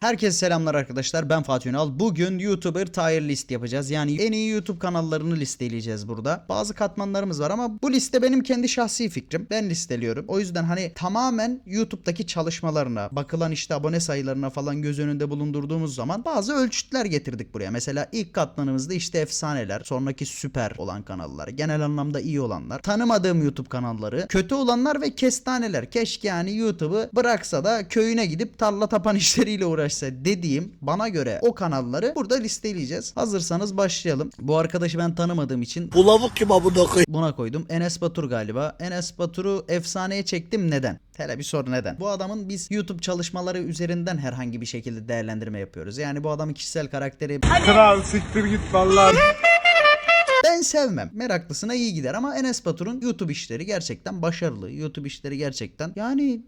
Herkese selamlar arkadaşlar ben Fatih Ünal. Bugün YouTuber tier list yapacağız. Yani en iyi YouTube kanallarını listeleyeceğiz burada. Bazı katmanlarımız var ama bu liste benim kendi şahsi fikrim. Ben listeliyorum. O yüzden hani tamamen YouTube'daki çalışmalarına, bakılan işte abone sayılarına falan göz önünde bulundurduğumuz zaman bazı ölçütler getirdik buraya. Mesela ilk katmanımızda işte efsaneler, sonraki süper olan kanallar, genel anlamda iyi olanlar, tanımadığım YouTube kanalları, kötü olanlar ve kestaneler. Keşke yani YouTube'u bıraksa da köyüne gidip tarla tapan işleriyle uğraşsa dediğim bana göre o kanalları burada listeleyeceğiz. Hazırsanız başlayalım. Bu arkadaşı ben tanımadığım için Bu lavuk kim amına koy? buna koydum. Enes Batur galiba. Enes Batur'u efsaneye çektim neden? Hele bir sor neden? Bu adamın biz YouTube çalışmaları üzerinden herhangi bir şekilde değerlendirme yapıyoruz. Yani bu adamın kişisel karakteri Kral siktir git vallahi. ben sevmem. Meraklısına iyi gider ama Enes Batur'un YouTube işleri gerçekten başarılı. YouTube işleri gerçekten yani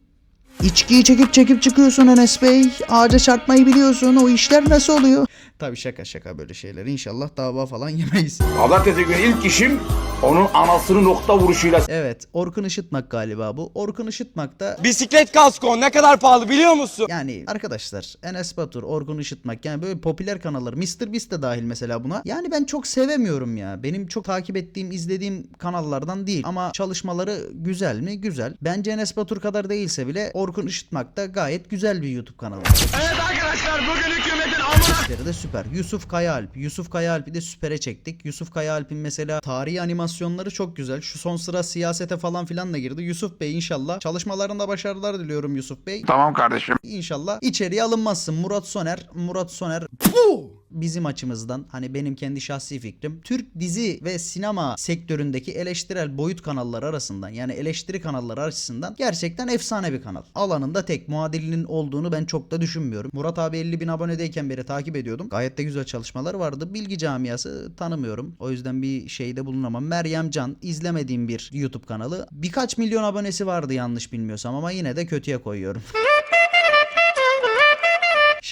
İçkiyi çekip çekip çıkıyorsun Enes Bey. Ağaca çarpmayı biliyorsun. O işler nasıl oluyor? Tabii şaka şaka böyle şeyler. İnşallah dava falan yemeyiz. Pazartesi günü ilk işim onun anasını nokta vuruşuyla Evet. Orkun Işıtmak galiba bu. Orkun Işıtmak da Bisiklet kasko ne kadar pahalı biliyor musun? Yani arkadaşlar Enes Batur, Orkun Işıtmak yani böyle popüler kanallar Mr. Beast de dahil mesela buna. Yani ben çok sevemiyorum ya. Benim çok takip ettiğim, izlediğim kanallardan değil. Ama çalışmaları güzel mi? Güzel. Bence Enes Batur kadar değilse bile Orkun Işıtmak da gayet güzel bir YouTube kanalı. Evet arkadaşlar bugün hükümetin amına de süper. Yusuf Kayaalp. Yusuf Kayaalp'i de süpere çektik. Yusuf Kayaalp'in mesela tarihi animasyonları çok güzel. Şu son sıra siyasete falan filan da girdi. Yusuf Bey inşallah çalışmalarında başarılar diliyorum Yusuf Bey. Tamam kardeşim. İnşallah içeriye alınmazsın. Murat Soner, Murat Soner Puh! Bizim açımızdan hani benim kendi şahsi fikrim Türk dizi ve sinema sektöründeki eleştirel boyut kanalları arasından yani eleştiri kanalları açısından gerçekten efsane bir kanal. Alanında tek muadilinin olduğunu ben çok da düşünmüyorum. Murat abi 50 bin abonedeyken beri takip ediyordum. Gayet de güzel çalışmalar vardı. Bilgi camiası tanımıyorum. O yüzden bir şeyde bulunamam. Meryem Can izlemediğim bir YouTube kanalı. Birkaç milyon abonesi vardı yanlış bilmiyorsam ama yine de kötüye koyuyorum.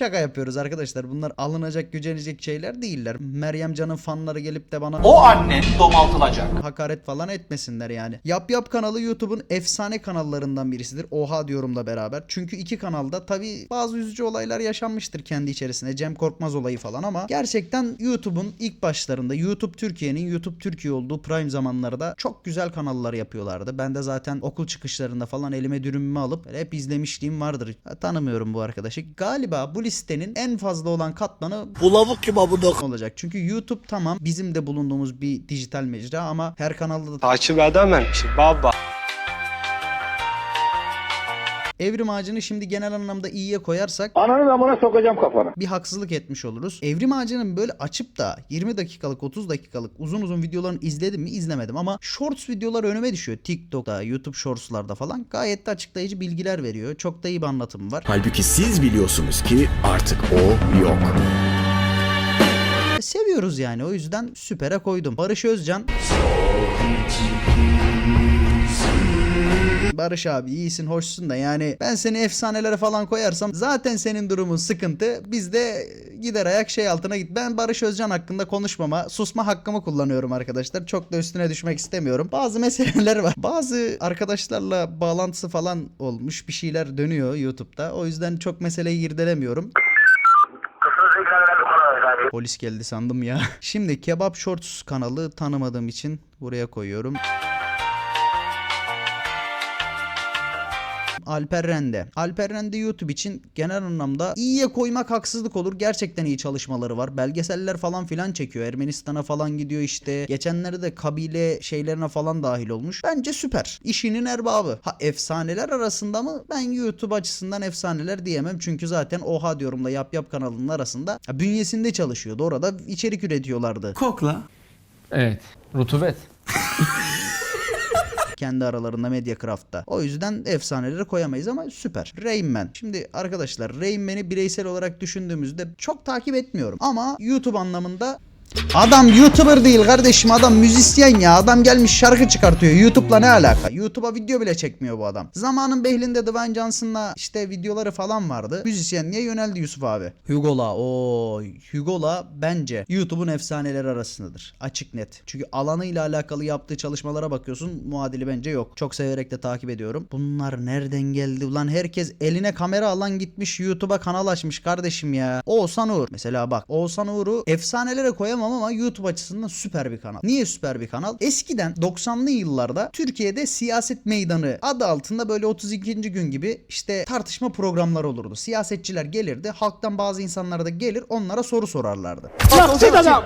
Şaka yapıyoruz arkadaşlar. Bunlar alınacak, gücenecek şeyler değiller. Meryem Can'ın fanları gelip de bana O annen domaltılacak. hakaret falan etmesinler yani. Yap Yap kanalı YouTube'un efsane kanallarından birisidir. Oha diyorum da beraber. Çünkü iki kanalda tabi bazı üzücü olaylar yaşanmıştır kendi içerisinde. Cem Korkmaz olayı falan ama gerçekten YouTube'un ilk başlarında YouTube Türkiye'nin YouTube Türkiye olduğu prime zamanlarda çok güzel kanallar yapıyorlardı. Ben de zaten okul çıkışlarında falan elime dürümümü alıp hep izlemişliğim vardır. Ha, tanımıyorum bu arkadaşı. Galiba bu listenin en fazla olan katmanı Bu lavuk kim amına koy? olacak. Çünkü YouTube tamam bizim de bulunduğumuz bir dijital mecra ama her kanalda da Takip edememişim baba. Evrim Ağacı'nı şimdi genel anlamda iyiye koyarsak Ananı amına sokacağım kafana. bir haksızlık etmiş oluruz. Evrim Ağacı'nın böyle açıp da 20 dakikalık 30 dakikalık uzun uzun videolarını izledim mi izlemedim ama shorts videolar önüme düşüyor. TikTok'ta, YouTube shortslarda falan gayet de açıklayıcı bilgiler veriyor. Çok da iyi bir anlatım var. Halbuki siz biliyorsunuz ki artık o yok. Seviyoruz yani o yüzden süpere koydum. Barış Özcan Barış abi iyisin hoşsun da yani ben seni efsanelere falan koyarsam zaten senin durumun sıkıntı. Biz de gider ayak şey altına git. Ben Barış Özcan hakkında konuşmama, susma hakkımı kullanıyorum arkadaşlar. Çok da üstüne düşmek istemiyorum. Bazı meseleler var. Bazı arkadaşlarla bağlantısı falan olmuş. Bir şeyler dönüyor YouTube'da. O yüzden çok meseleyi irdelemiyorum. Polis geldi sandım ya. Şimdi Kebap Shorts kanalı tanımadığım için buraya koyuyorum. Alper Rende. Alper Rende YouTube için genel anlamda iyiye koymak haksızlık olur. Gerçekten iyi çalışmaları var. Belgeseller falan filan çekiyor. Ermenistan'a falan gidiyor işte. Geçenlerde de kabile şeylerine falan dahil olmuş. Bence süper. İşinin erbabı. Ha efsaneler arasında mı? Ben YouTube açısından efsaneler diyemem. Çünkü zaten Oha diyorum da Yap Yap kanalının arasında ha, bünyesinde çalışıyordu. Orada içerik üretiyorlardı. Kokla. Evet. Rutubet. kendi aralarında Mediacraft'ta. O yüzden efsaneleri koyamayız ama süper. Rain. Şimdi arkadaşlar Rain bireysel olarak düşündüğümüzde çok takip etmiyorum. Ama YouTube anlamında Adam YouTuber değil kardeşim adam müzisyen ya. Adam gelmiş şarkı çıkartıyor. YouTube'la ne alaka? YouTube'a video bile çekmiyor bu adam. Zamanın Behlinde Dwayne Johnson'la işte videoları falan vardı. Müzisyenliğe yöneldi Yusuf abi. Hugo'la o Hugo'la bence YouTube'un efsaneleri arasındadır. Açık net. Çünkü alanıyla alakalı yaptığı çalışmalara bakıyorsun. Muadili bence yok. Çok severek de takip ediyorum. Bunlar nereden geldi? Ulan herkes eline kamera alan gitmiş YouTube'a kanal açmış kardeşim ya. Oğuzhan Uğur. Mesela bak Oğuzhan Uğur'u efsanelere koyamam ama YouTube açısından süper bir kanal. Niye süper bir kanal? Eskiden 90'lı yıllarda Türkiye'de siyaset meydanı adı altında böyle 32. gün gibi işte tartışma programları olurdu. Siyasetçiler gelirdi. Halktan bazı insanlar da gelir onlara soru sorarlardı. Alçak adam.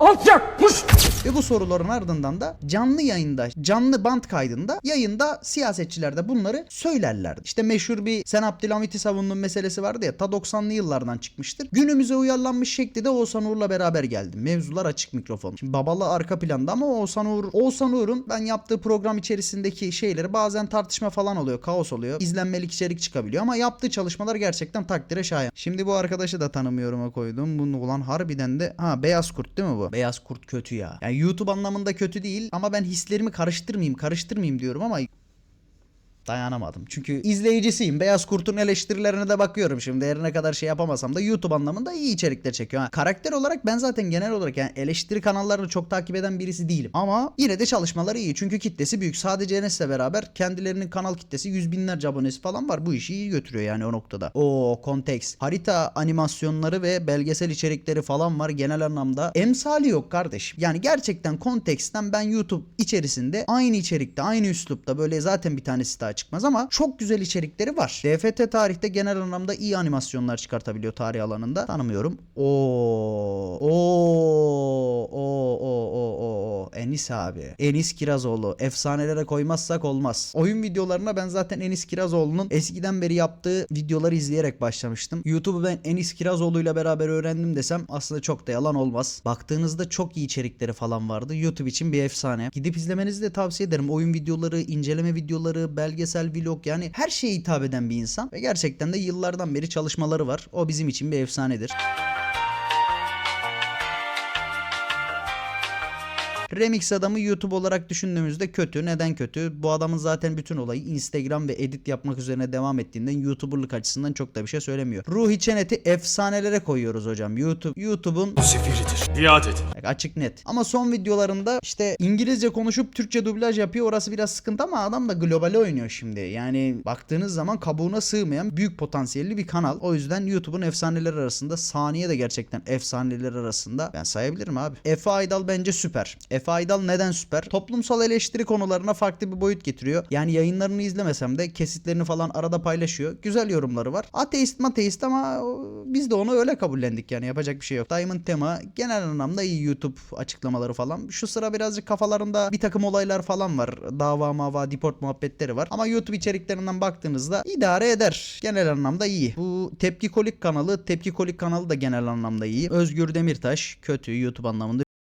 Alçakmış. Ve bu soruların ardından da canlı yayında, canlı band kaydında yayında siyasetçiler de bunları söylerlerdi. İşte meşhur bir Sen Abdülhamit'i savunduğun meselesi vardı ya ta 90'lı yıllardan çıkmıştır. Günümüze uyarlanmış şekli de Oğuzhan Uğur'la beraber geldi. Mevzular açık mikrofon. Şimdi babalı arka planda ama Oğuzhan Uğur, Oğuzhan Uğur'un ben yaptığı program içerisindeki şeyleri bazen tartışma falan oluyor, kaos oluyor. İzlenmelik içerik çıkabiliyor ama yaptığı çalışmalar gerçekten takdire şayan. Şimdi bu arkadaşı da tanımıyorum'a koydum. Bunu ulan harbiden de ha Beyaz Kurt değil mi bu? Beyaz Kurt kötü ya. Yani YouTube anlamında kötü değil ama ben hislerimi karıştırmayayım, karıştırmayayım diyorum ama dayanamadım. Çünkü izleyicisiyim. Beyaz Kurt'un eleştirilerine de bakıyorum şimdi. Her ne kadar şey yapamasam da YouTube anlamında iyi içerikler çekiyor. Ha, karakter olarak ben zaten genel olarak yani eleştiri kanallarını çok takip eden birisi değilim. Ama yine de çalışmaları iyi. Çünkü kitlesi büyük. Sadece Enes'le beraber kendilerinin kanal kitlesi yüz binlerce abonesi falan var. Bu işi iyi götürüyor yani o noktada. O konteks. Harita animasyonları ve belgesel içerikleri falan var genel anlamda. Emsali yok kardeş. Yani gerçekten konteksten ben YouTube içerisinde aynı içerikte, aynı üslupta böyle zaten bir tanesi daha çıkmaz ama çok güzel içerikleri var. DFT tarihte genel anlamda iyi animasyonlar çıkartabiliyor tarih alanında. Tanımıyorum. Oo, oo. Enis abi. Enis Kirazoğlu. Efsanelere koymazsak olmaz. Oyun videolarına ben zaten Enis Kirazoğlu'nun eskiden beri yaptığı videoları izleyerek başlamıştım. YouTube'u ben Enis Kirazoğlu'yla beraber öğrendim desem aslında çok da yalan olmaz. Baktığınızda çok iyi içerikleri falan vardı. YouTube için bir efsane. Gidip izlemenizi de tavsiye ederim. Oyun videoları, inceleme videoları, belgesel vlog yani her şeye hitap eden bir insan. Ve gerçekten de yıllardan beri çalışmaları var. O bizim için bir efsanedir. Remix adamı YouTube olarak düşündüğümüzde kötü. Neden kötü? Bu adamın zaten bütün olayı Instagram ve edit yapmak üzerine devam ettiğinden YouTuber'lık açısından çok da bir şey söylemiyor. Ruhi Çenet'i efsanelere koyuyoruz hocam. YouTube YouTube'un Biat et. Açık net. Ama son videolarında işte İngilizce konuşup Türkçe dublaj yapıyor. Orası biraz sıkıntı ama adam da globale oynuyor şimdi. Yani baktığınız zaman kabuğuna sığmayan büyük potansiyelli bir kanal. O yüzden YouTube'un efsaneleri arasında saniye de gerçekten efsaneler arasında ben sayabilirim abi. Efe Aydal bence süper. Efe Aydal neden süper? Toplumsal eleştiri konularına farklı bir boyut getiriyor. Yani yayınlarını izlemesem de kesitlerini falan arada paylaşıyor. Güzel yorumları var. Ateist mateist ama biz de onu öyle kabullendik yani yapacak bir şey yok. Diamond Tema genel anlamda iyi YouTube açıklamaları falan. Şu sıra birazcık kafalarında bir takım olaylar falan var. Dava mava deport muhabbetleri var. Ama YouTube içeriklerinden baktığınızda idare eder. Genel anlamda iyi. Bu Tepki Kolik kanalı, Tepki Kolik kanalı da genel anlamda iyi. Özgür Demirtaş kötü YouTube anlamında.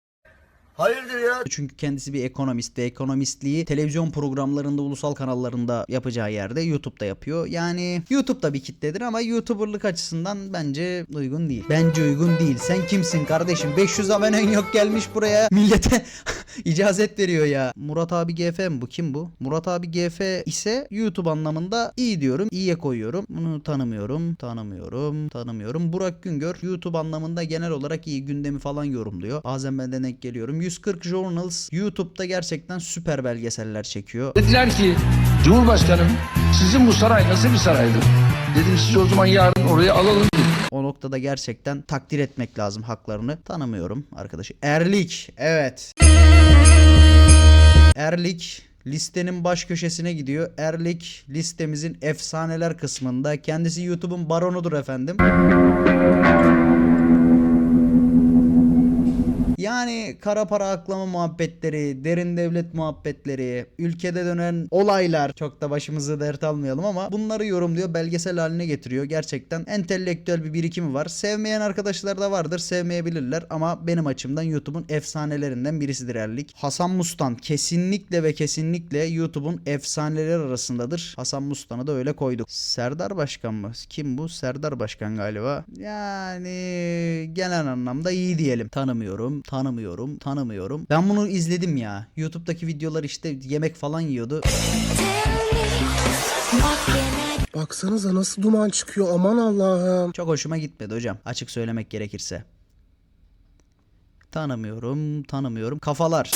Hayırdır ya? Çünkü kendisi bir ekonomist ve ekonomistliği televizyon programlarında, ulusal kanallarında yapacağı yerde YouTube'da yapıyor. Yani YouTube'da bir kitledir ama YouTuber'lık açısından bence uygun değil. Bence uygun değil. Sen kimsin kardeşim? 500 abonen yok gelmiş buraya. Millete icazet veriyor ya. Murat abi GF mi bu? Kim bu? Murat abi GF ise YouTube anlamında iyi diyorum. İyiye koyuyorum. Bunu tanımıyorum. Tanımıyorum. Tanımıyorum. Burak Güngör YouTube anlamında genel olarak iyi gündemi falan yorumluyor. Bazen ben de denk geliyorum. 140 Journals YouTube'da gerçekten süper belgeseller çekiyor. Dediler ki Cumhurbaşkanım sizin bu saray nasıl bir saraydı? Dedim siz o zaman yarın oraya alalım. O noktada gerçekten takdir etmek lazım haklarını. Tanımıyorum arkadaşı. Erlik. Evet. Erlik listenin baş köşesine gidiyor. Erlik listemizin efsaneler kısmında. Kendisi YouTube'un baronudur efendim. Yani kara para aklama muhabbetleri, derin devlet muhabbetleri, ülkede dönen olaylar çok da başımızı dert almayalım ama bunları yorumluyor, belgesel haline getiriyor. Gerçekten entelektüel bir birikimi var. Sevmeyen arkadaşlar da vardır, sevmeyebilirler ama benim açımdan YouTube'un efsanelerinden birisidir Erlik. Hasan Mustan kesinlikle ve kesinlikle YouTube'un efsaneler arasındadır. Hasan Mustan'ı da öyle koyduk. Serdar Başkan mı? Kim bu? Serdar Başkan galiba. Yani genel anlamda iyi diyelim. Tanımıyorum, tanımıyorum, tanımıyorum. Ben bunu izledim ya. YouTube'daki videolar işte yemek falan yiyordu. Baksanıza nasıl duman çıkıyor aman Allah'ım. Çok hoşuma gitmedi hocam. Açık söylemek gerekirse. Tanımıyorum, tanımıyorum. Kafalar.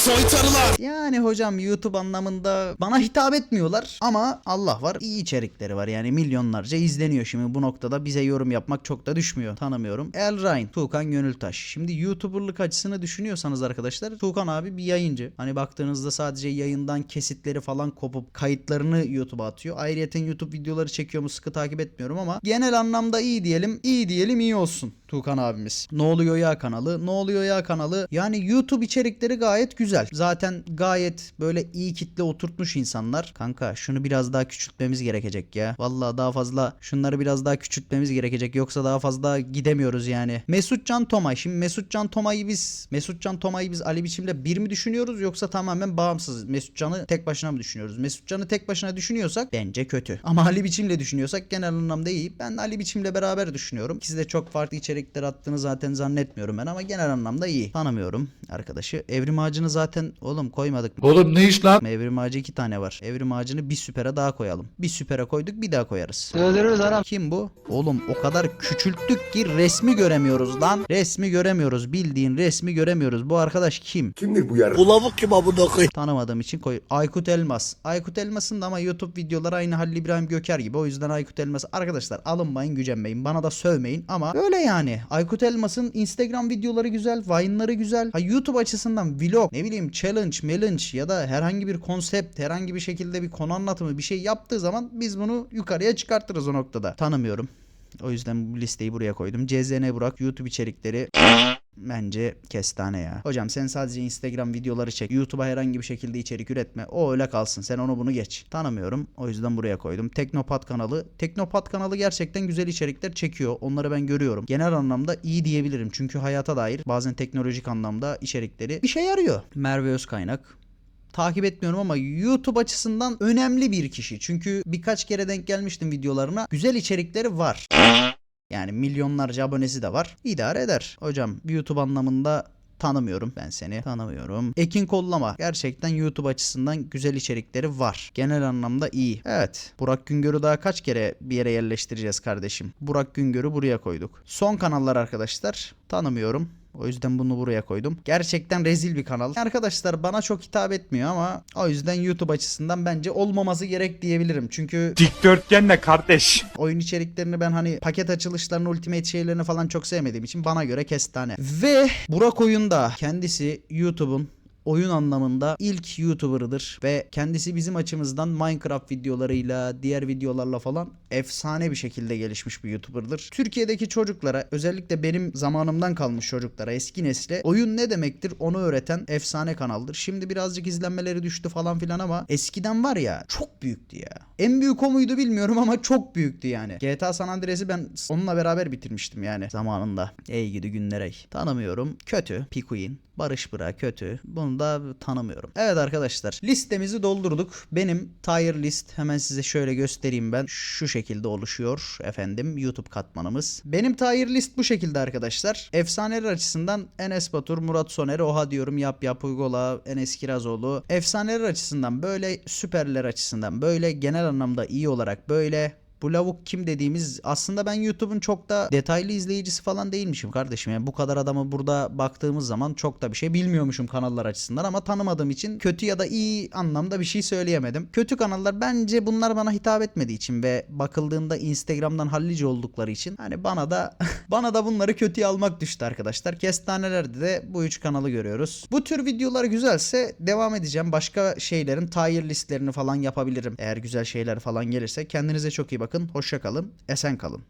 Yani hocam YouTube anlamında bana hitap etmiyorlar ama Allah var iyi içerikleri var yani milyonlarca izleniyor şimdi bu noktada bize yorum yapmak çok da düşmüyor. Tanımıyorum. El Ryan, Tuğkan Gönültaş. Şimdi YouTuber'lık açısını düşünüyorsanız arkadaşlar Tuğkan abi bir yayıncı. Hani baktığınızda sadece yayından kesitleri falan kopup kayıtlarını YouTube'a atıyor. Ayrıyeten YouTube videoları çekiyor mu sıkı takip etmiyorum ama genel anlamda iyi diyelim. iyi diyelim iyi olsun Tuğkan abimiz. Ne oluyor ya kanalı? Ne oluyor ya kanalı? Yani YouTube içerikleri gayet güzel. Zaten gayet böyle iyi kitle oturtmuş insanlar. Kanka şunu biraz daha küçültmemiz gerekecek ya. Vallahi daha fazla şunları biraz daha küçültmemiz gerekecek. Yoksa daha fazla gidemiyoruz yani. Mesut Can Tomay. Şimdi Mesut Can Tomay'ı biz Mesut Can Tomay'ı biz Ali biçimde bir mi düşünüyoruz yoksa tamamen bağımsız? Mesut Can'ı tek başına mı düşünüyoruz? Mesut Can'ı tek başına düşünüyorsak bence kötü. Ama Ali biçimle düşünüyorsak genel anlamda iyi. Ben Ali biçimle beraber düşünüyorum. İkisi de çok farklı içerikler attığını zaten zannetmiyorum ben ama genel anlamda iyi. Tanımıyorum arkadaşı. Evrim ağacını zaten oğlum koymadık. mı? Oğlum ne iş lan? Evrim ağacı iki tane var. Evrim ağacını bir süpere daha koyalım. Bir süpere koyduk bir daha koyarız. Kim bu? Oğlum o kadar küçülttük ki resmi göremiyoruz lan. Resmi göremiyoruz. Bildiğin resmi göremiyoruz. Bu arkadaş kim? Kimdir bu yarı? Bu lavuk kim abone koy? Tanımadığım için koy. Aykut Elmas. Aykut Elmas'ın da ama YouTube videoları aynı Halil İbrahim Göker gibi. O yüzden Aykut Elmas. Arkadaşlar alınmayın gücenmeyin. Bana da sövmeyin ama öyle yani. Aykut Elmas'ın Instagram videoları güzel. Vine'ları güzel. Ha YouTube açısından vlog ne bileyim challenge, challenge ya da herhangi bir konsept, herhangi bir şekilde bir konu anlatımı bir şey yaptığı zaman biz bunu yukarıya çıkartırız o noktada. Tanımıyorum. O yüzden bu listeyi buraya koydum. CZN Burak YouTube içerikleri Bence kestane ya. Hocam sen sadece Instagram videoları çek. YouTube'a herhangi bir şekilde içerik üretme. O öyle kalsın. Sen onu bunu geç. Tanımıyorum. O yüzden buraya koydum. Teknopat kanalı. Teknopat kanalı gerçekten güzel içerikler çekiyor. Onları ben görüyorum. Genel anlamda iyi diyebilirim. Çünkü hayata dair bazen teknolojik anlamda içerikleri bir şey yarıyor. Merve Özkaynak takip etmiyorum ama YouTube açısından önemli bir kişi. Çünkü birkaç kere denk gelmiştim videolarına. Güzel içerikleri var. Yani milyonlarca abonesi de var. İdare eder. Hocam YouTube anlamında tanımıyorum ben seni. Tanımıyorum. Ekin Kollama. Gerçekten YouTube açısından güzel içerikleri var. Genel anlamda iyi. Evet. Burak Güngör'ü daha kaç kere bir yere yerleştireceğiz kardeşim? Burak Güngör'ü buraya koyduk. Son kanallar arkadaşlar. Tanımıyorum. O yüzden bunu buraya koydum. Gerçekten rezil bir kanal. Arkadaşlar bana çok hitap etmiyor ama o yüzden YouTube açısından bence olmaması gerek diyebilirim. Çünkü Dikdörtgen ne kardeş? oyun içeriklerini ben hani paket açılışlarını, ultimate şeylerini falan çok sevmediğim için bana göre kestane. Ve Burak Oyunda kendisi YouTube'un oyun anlamında ilk YouTuber'ıdır ve kendisi bizim açımızdan Minecraft videolarıyla, diğer videolarla falan efsane bir şekilde gelişmiş bir YouTuber'dır. Türkiye'deki çocuklara, özellikle benim zamanımdan kalmış çocuklara, eski nesle oyun ne demektir onu öğreten efsane kanaldır. Şimdi birazcık izlenmeleri düştü falan filan ama eskiden var ya çok büyüktü ya. En büyük o muydu bilmiyorum ama çok büyüktü yani. GTA San Andreas'ı ben onunla beraber bitirmiştim yani zamanında. Ey gidi günler ey. Tanımıyorum. Kötü. Pikuin. Barış Bıra kötü. Bunu da tanımıyorum. Evet arkadaşlar listemizi doldurduk. Benim tier list hemen size şöyle göstereyim ben. Şu şekilde oluşuyor efendim YouTube katmanımız. Benim tier list bu şekilde arkadaşlar. Efsaneler açısından Enes Batur, Murat Soner, Oha diyorum Yap Yap Uygola, Enes Kirazoğlu. Efsaneler açısından böyle, süperler açısından böyle, genel anlamda iyi olarak böyle, bu lavuk kim dediğimiz aslında ben YouTube'un çok da detaylı izleyicisi falan değilmişim kardeşim. Yani bu kadar adamı burada baktığımız zaman çok da bir şey bilmiyormuşum kanallar açısından ama tanımadığım için kötü ya da iyi anlamda bir şey söyleyemedim. Kötü kanallar bence bunlar bana hitap etmediği için ve bakıldığında Instagram'dan hallice oldukları için hani bana da bana da bunları kötüye almak düştü arkadaşlar. Kestanelerde de bu üç kanalı görüyoruz. Bu tür videolar güzelse devam edeceğim. Başka şeylerin tier listlerini falan yapabilirim. Eğer güzel şeyler falan gelirse kendinize çok iyi bakın. Hoşça kalın. Esen kalın.